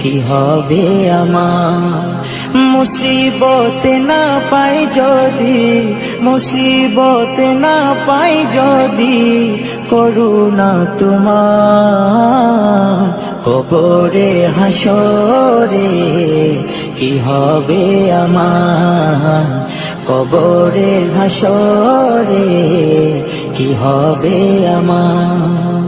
কি হবে আমার? মুসিবত না পাই যদি, মুসিবত না পাই যদি করুণা তোমার কবরে হাসরে, কি হবে আমার? কবরে হাসরে, কি হবে আমার?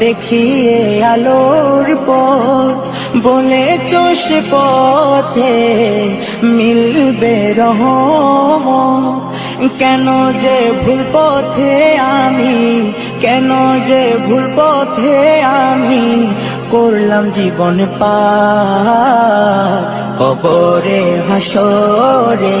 দেখিয়ে আলোর পথ। বলে চোষ পথে মিলবে রহ কেন যে ভুল পথে আমি, কেন যে ভুল পথে আমি করলাম জীবন পা কবরে হাসরে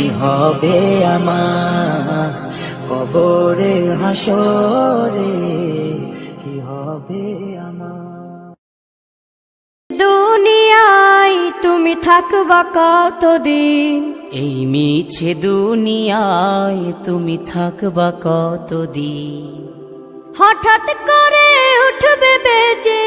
কি হবে আমার কবরে হাসরে? কি হবে আমার? দুনিয়ায় তুমি থাকবা কতদিন? এই মিছে দুনিয়ায় তুমি থাকবা কতদিন? হঠাৎ করে উঠবে বেজে।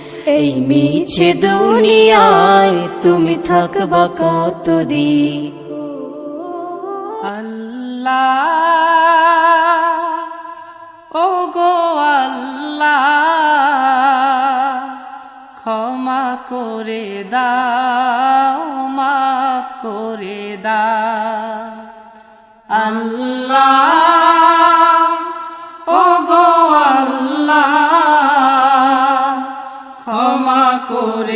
এই মিছে দুনিয়ায় তুমি থাকবা কতদিন? আল্লাহ ও গো আল্লাহ, ক্ষমা করে দাও, মাফ করে দাও। আল্লাহ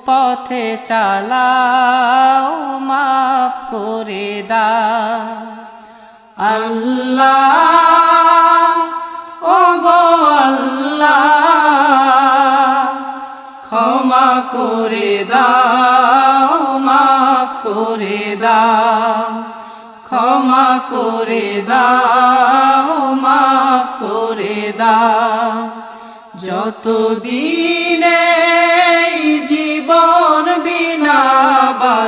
সুপথে চালাও, মাফ করে দা আল্লাহ ও গো আল্লাহ, ক্ষমা করে দাও, মাফ করে দাও। ক্ষমা করে দাও, মাফ করে দাও। যত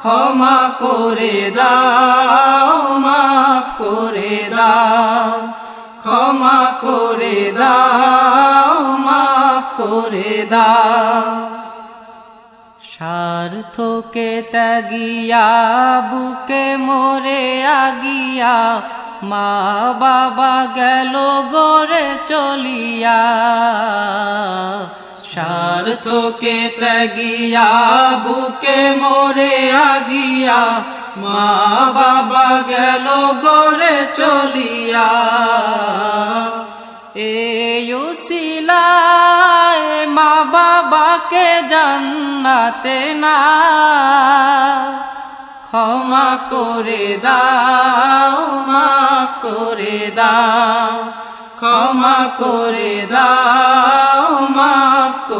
ক্ষমা করে দাও, মাফ করে দাও। ক্ষমা করে দাও, মাফ করে দাও। স্বার্থকে ত্যাগিয়া, বুকে মোরে আগিয়া, মা বাবা গেল গড়ে চলিয়া। স্বার্থকে ত্যাগিয়া, বুকে মোরে আগিয়া, মা বাবা গেল গরে চলিয়া। এই উসিলায় মা বাবাকে জান্নাতে না, ক্ষমা করে দাও, মাফ করে দাও, ক্ষমা করে দাও।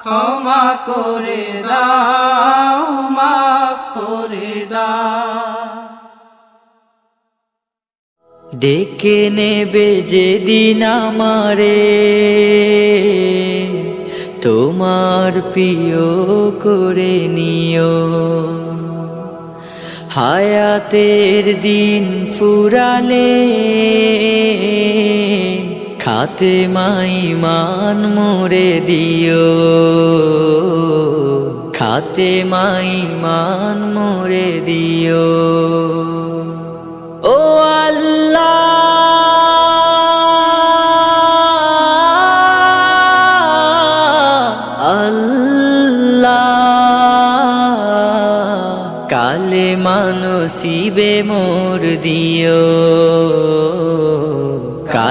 ক্ষমা করে দাও, মাফ করে দাও। ডেকে নেবে যেদিন আমারে, তোমার প্রিয় করে নিও। হায়াতের দিন ফুরালে খাতে মাই মান মোরে দিও। খাতে মাই মান মোরে দিও। ও আল্লাহ আল্লাহ, কালে মানসিবে মোর দিও।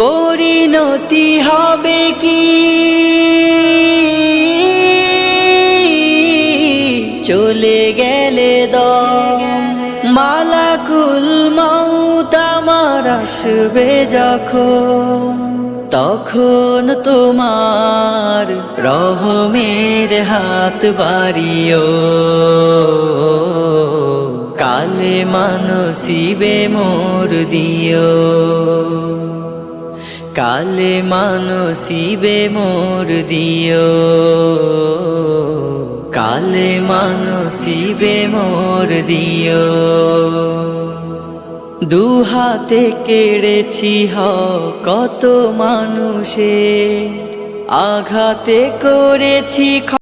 পরিণতি হবে কি? চলে গেলে দম মালাকুল মৌত আমার আসবে যখন। তখন তোমার রহমের হাত বাড়িও। কালে মানসিবে মোর দিও। কালে মানসিবে মোর দিও। কালে মানসিবে মোর দিও। দুহাতে কেড়েছি হ কত মানুষে আঘাতে করেছি